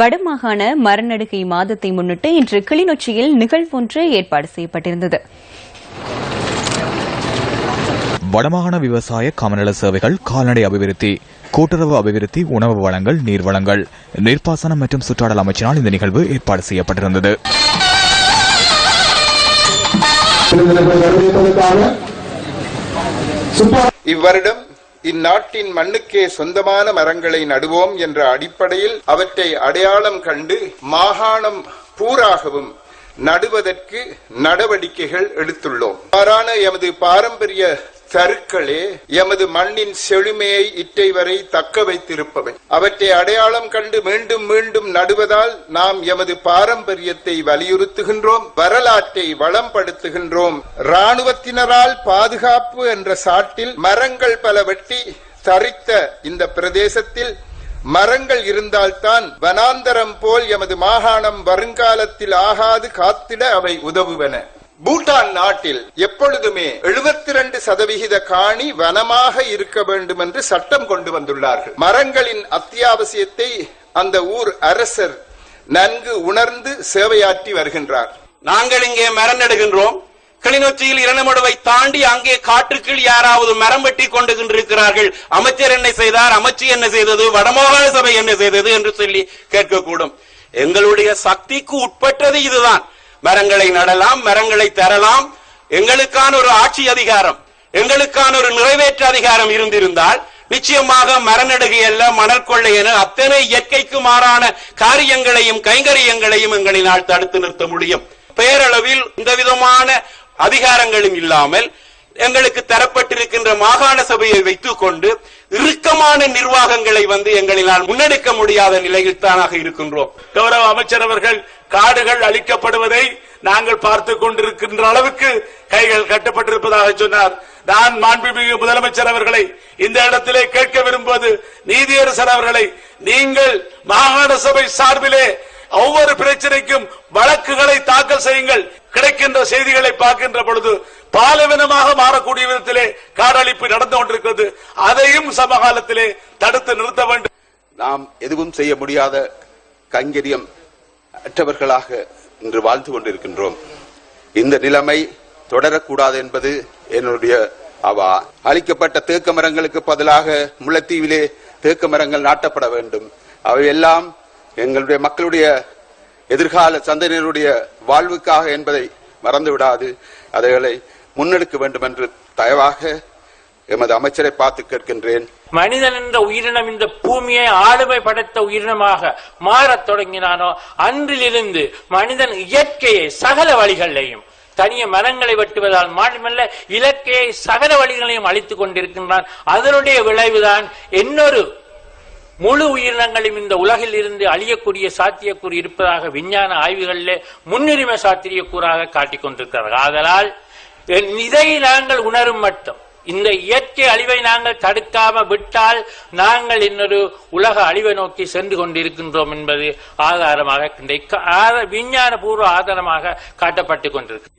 வடமாகாண மரநடுகை மாதத்தை முன்னிட்டு இன்று கிளிநொச்சியில் நிகழ்வொன்று ஏற்பாடு செய்யப்பட்டிருந்தது. வடமாகாண விவசாய கமநல சேவைகள் கால்நடை அபிவிருத்தி கூட்டுறவு அபிவிருத்தி உணவு வளங்கள் நீர் வளங்கள் நீர்ப்பாசனம் மற்றும் சுற்றாடல் அமைச்சினால் இந்த நிகழ்வு ஏற்பாடு செய்யப்பட்டிருந்தது. இவ்வருடம் இந்நாட்டின் மண்ணுக்கே சொந்தமான மரங்களை நடுவோம் என்ற அடிப்படையில் அவற்றை அடையாளம் கண்டு மாகாணம் பூராகவும் நடுவதற்கு நடவடிக்கைகள் எடுத்துள்ளோம். அவ்வாறான எமது பாரம்பரிய தருக்களே எமது மண்ணின் செழுமையை இற்றை வரை தக்க வைத்திருப்பவை அவற்றை அடையாளம் கண்டு மீண்டும் மீண்டும் நடுவதால் நாம் எமது பாரம்பரியத்தை வலியுறுத்துகின்றோம் வரலாற்றை வளம்படுத்துகின்றோம். இராணுவத்தினரால் பாதுகாப்பு என்ற சாட்டில் மரங்கள் பல வெட்டி தரித்த இந்த பிரதேசத்தில் மரங்கள் இருந்தால்தான் வனாந்தரம் போல் எமது மாகாணம் வருங்காலத்தில் ஆகாது காத்திட அவை உதவுவன. பூட்டான் நாட்டில் எப்பொழுதுமே 72% சதவிகித காணி வனமாக இருக்க வேண்டும் என்று சட்டம் கொண்டு வந்துள்ளார்கள். மரங்களின் அத்தியாவசியத்தை அந்த ஊர் அரசர் நன்கு உணர்ந்து சேவையாற்றி வருகின்றார். நாங்கள் இங்கே மரம் நடுகின்றோம். கிளிநொச்சியில் இரணமடுவை தாண்டி அங்கே காற்றுக்குள் யாராவது மரம் வெட்டி கொண்டு இருக்கிறார்கள் அமைச்சர் என்ன செய்தார்? அமைச்சு என்ன செய்தது? வடமாகாண சபை என்ன செய்தது? என்று சொல்லி கேட்கக்கூடும். எங்களுடைய சக்திக்கு உட்பட்டது இதுதான். மரங்களை நடலாம் மரங்களை தரலாம். எங்களுக்கான ஒரு ஆட்சி அதிகாரம் எங்களுக்கான ஒரு நிறைவேற்று அதிகாரம் இருந்திருந்தால் நிச்சயமாக மரநடுகை அல்ல மணல் கொள்ளை என அத்தனை இயற்கைக்கு மாறான காரியங்களையும் கைங்கரியங்களையும் எங்களினால் தடுத்து நிறுத்த முடியும். பெயரளவில் இந்த விதமான அதிகாரங்களும் இல்லாமல் எங்களுக்கு தரப்பட்டிருக்கின்ற மாகாண சபையை வைத்துக் கொண்டு இறுக்கமான நிர்வாகங்களை வந்து எங்களினால் முன்னெடுக்க முடியாத நிலையில் தானாக இருக்கின்றோம். கௌரவ அமைச்சர் அவர்கள் காடுகள் அழிக்கப்படுவதை நாங்கள் பார்த்து கொண்டிருக்கின்ற அளவுக்கு கைகள் கட்டப்பட்டிருப்பதாக சொன்னார். நான் மாண்புமிகு முதலமைச்சர் அவர்களை இந்த இடத்திலே கேட்க விரும்புவது நீதியரசர் அவர்களை நீங்கள் மாகாண சபை சார்பிலே ஒவ்வொரு பிரச்சனைக்கும் வழக்குகளை தாக்கல் செய்யுங்கள். கிடைக்கின்ற செய்திகளை பார்க்கின்ற பொழுது பாலைவனமாக மாறக்கூடிய விதத்திலே காடழிப்பு நடந்து கொண்டிருக்கிறது. அதையும் சமகாலத்திலே தடுத்து நிறுத்த வேண்டும். நாம் எதுவும் செய்ய முடியாத கைங்கரியம் அற்றவர்களாக இன்று வாழ்ந்து கொண்டிருக்கின்றோம். இந்த நிலைமை தொடரக்கூடாது என்பது என்னுடைய அவா. அளிக்கப்பட்ட தேக்க மரங்களுக்கு பதிலாக முல்லைத்தீவிலே தேக்க மரங்கள் நாட்டப்பட வேண்டும். அவையெல்லாம் எங்களுடைய மக்களுடைய எதிர்கால சந்ததியினருடைய வாழ்வுக்காக என்பதை மறந்துவிடாது. அதைகளை முன்னெடுக்க வேண்டும் என்று தயவாக எமது அமைச்சரை பார்த்து கேட்கின்றேன். மனிதன் என்ற உயிரினம் இந்த பூமியை ஆளுமை படைத்த உயிரினமாக மாறத் தொடங்கினானோ அன்றிலிருந்து மனிதன் இயற்கையை சகல வழிகளையும் தனிய மரங்களை வெட்டுவதால் மட்டுமல்ல இலக்கையை சகல வழிகளையும் அழித்துக் கொண்டிருக்கின்றான். அதனுடைய விளைவுதான் இன்னொரு முழு உயிரினங்களும் இந்த உலகில் இருந்து அழியக்கூடிய சாத்தியக்கூறு இருப்பதாக விஞ்ஞான ஆய்வுகளிலே முன்னுரிமை சாத்திரியக்கூறாக காட்டிக் கொண்டிருக்கிறார்கள். ஆதலால் இதை நாங்கள் உணரும் மட்டும் இந்த இயற்கை அழிவை நாங்கள் தடுக்காம விட்டால் நாங்கள் இன்னொரு உலக அழிவை நோக்கி சென்று கொண்டிருக்கின்றோம் என்பது ஆதாரமாக விஞ்ஞான பூர்வ ஆதாரமாக காட்டப்பட்டுக் கொண்டிருக்கு.